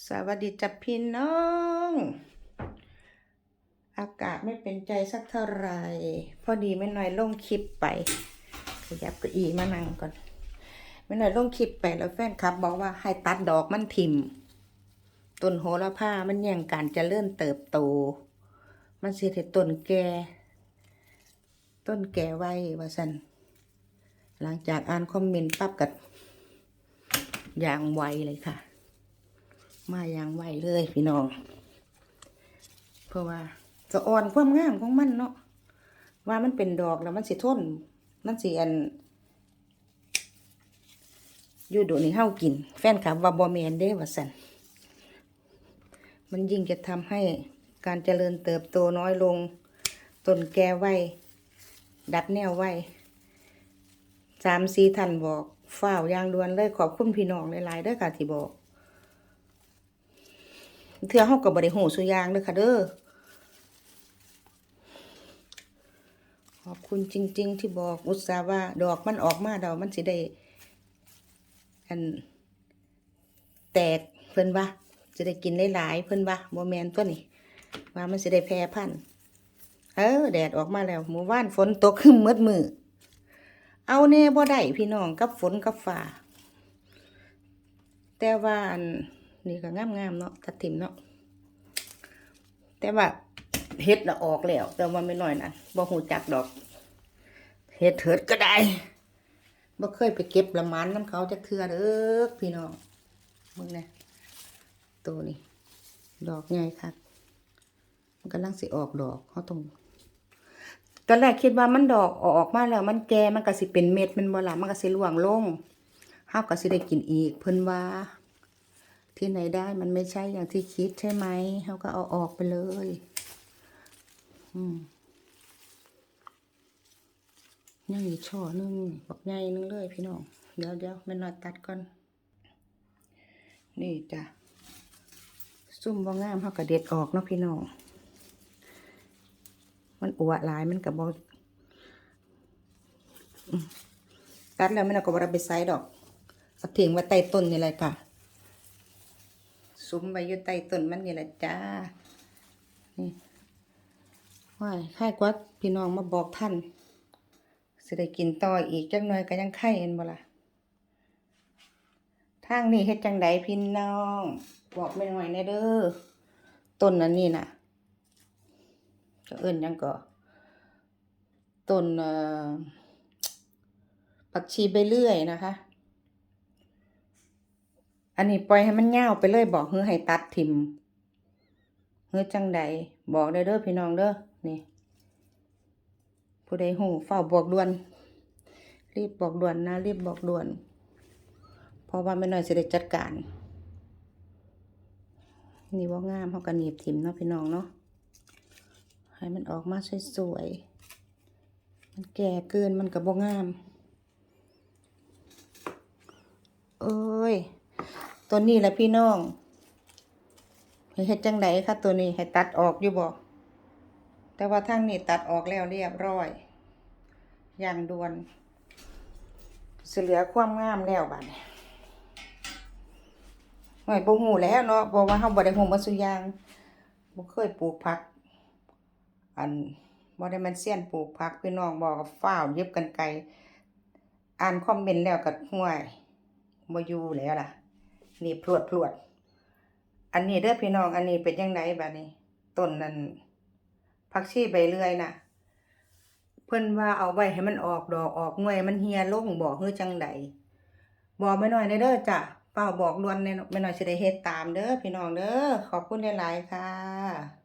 สวัสดีจ้ะพี่น้อง อากาศไม่เป็นใจสักเท่าไหร่ พอดีไม่น้อยลงคลิปไป ขยับก้าอี้มานั่งก่อนไม่น้อยลงคลิปไปแล้วแฟนคลับ บอกว่าให้ตัดดอกมันทิมต้นโหระพามันแย่งการจะเลื่อนเติบโต มันเสิให้ต้นแก่ต้นแก่ไว้ว่าสันหลังจากอ่านคอมเมนต์ปั๊บกัดอย่างไวเลยค่ะ มาอย่างไวเลยพี่น้อง เพราะว่าจะอ่อนความงามของมันเนาะว่ามันเป็นดอกแล้วมันสิทนมันสิอันอยู่ดูนี่เฮากิน แฟนคลับว่าบ่แมนเด้ว่าซั่นมันยิ่งจะทำให้การเจริญเติบโตน้อยลงต้นแก่ไว้ ดัดแนวไว้สามสี่ท่านบอกฝ้าวอย่างด่วนเลยขอบคุณพี่น้องหลายๆเด้อค่ะที่บอก เทื่อเฮาก็บ่ได้ฮู้ซุอย่างเด้อค่ะเด้อขอบคุณจริง ๆ ที่บอกอุตส่าห์ว่า ดอกมันออกมาดอกมันสิได้อันแตกเพิ่นว่าสิได้กินหลายๆเพิ่นว่าบ่แมนตัวนี้ว่ามันสิได้แพร่พันธุ์เออ แดดออกมาแล้วหมู่บ้านฝนตกขึ้นมืดมือเอาแน่บ่ได้พี่น้องกับฝนกับฟ้าแต่ว่าอั นี่ก็งามๆเนาะตัดถิ่มเนาะแต่ว่าเฮ็ดน่ะออกแล้ว แต่ว่าไม่น้อยนะบ่ฮู้จักดอกเฮ็ดเถิดก็ได้บ่เคยไปเก็บละมันน้ำเขาจักเทือเด้อพี่น้องมึงนะตัวนี้ดอกใหญ่คักมันกำลังสิออกดอกเขาต้องตอนแรกคิดว่ามันดอกออกมาแล้ว มันแก่มันก็สิเป็นเม็ดมันบ่ล่ะมันก็สิร่วงลงเฮาก็สิได้กินอีก เพิ่นว่า ที่ไหนได้มันไม่ใช่อย่างที่คิดใช่ไหมเขาก็เอาออกไปเลย อืมยังอีกช่อหนึงบอกใหญ่หนึงเลยพี่น้อง เดี๋ยวเดี๋ยวไม่น้อยตัดก่อน นี่จ้ะซุ่มบ่งามเขาก็เด็ดออกเนาะพี่น้อง มันอวดหลายมันกับบอตัดแล้วไม่น่าก็บราไปไซดอกเอาทิ้งไว้ใต้ต้นนี่เลยค่ะ ซุ้มไว้อยู่ใต้ต้นมันนี่แหละจ้า นี่ว่ายค่กว่าพี่น้องมาบอกท่านสิได้กินต่ออีกจักหน่อยก็ยังไข่เอ็นบ่ล่ะทางนี้เฮ็ดจังไดพี่น้อง บอกไม่หน่อยแน่เด้อต้นนั้นนี่น่ะจะเอิ้นยังก็ต้นเอ่อผักชีไปเรื่อยนะคะ อันนี้ปล่อยให้มันยาวไปเลยบอกเฮือให้ตัดทิมเฮือจังใดบอกได้เด้อพี่น้องเด้อนี่ ผู้ใดหูเฝ้าบอกด่วน รีบบอกด่วนนะ รีบบอกด่วน เพราะว่าไม่น้อยสิได้จัดการ นี่ว่างามเขากันหนีบทิมเนาะพี่น้องเนาะให้มันออกมาสวยๆมันแก่เกินมันกับบ่งาม เอ้ย ตัวนี้แหละพี่น้องให้เฮ็ดจังไดคะตัวนี้ให้ตัดออกอยู่บ่แต่ว่าทางนี้ตัดออกแล้วเรียบร้อย อย่างด่วนสิเหลือความงามแล้วบัดนี้หน่อยบ่ฮู้แล้วเนาะเพราะว่าเฮาบ่ได้ฮู้มาสุยางบ่เคยปลูกผัก อันบ่ได้มันเซียนปลูกผักพี่น้องบอกกับฟ้าวเย็บกันไกลอ่านคอมเมนต์แล้วก็ห่วยบ่อยู่แล้วล่ะ นี่พรวดพรวด อันนี้เด้อพี่น้อง อันนี้เป็นยังไงบ้านี้ต้นนั้นผักชีใบเลื่อยน่ะเพิ่นว่าเอาไว้ให้มันออกดอกออกงวยมันเฮียลงบอกเฮือจังไดบอกไม่น้อยในเด้อจ้ะเป้าบอกดวนในไม่น้อยสิได้เฮ็ดตามเด้อพี่น้องเด้อขอบคุณหลายๆค่ะ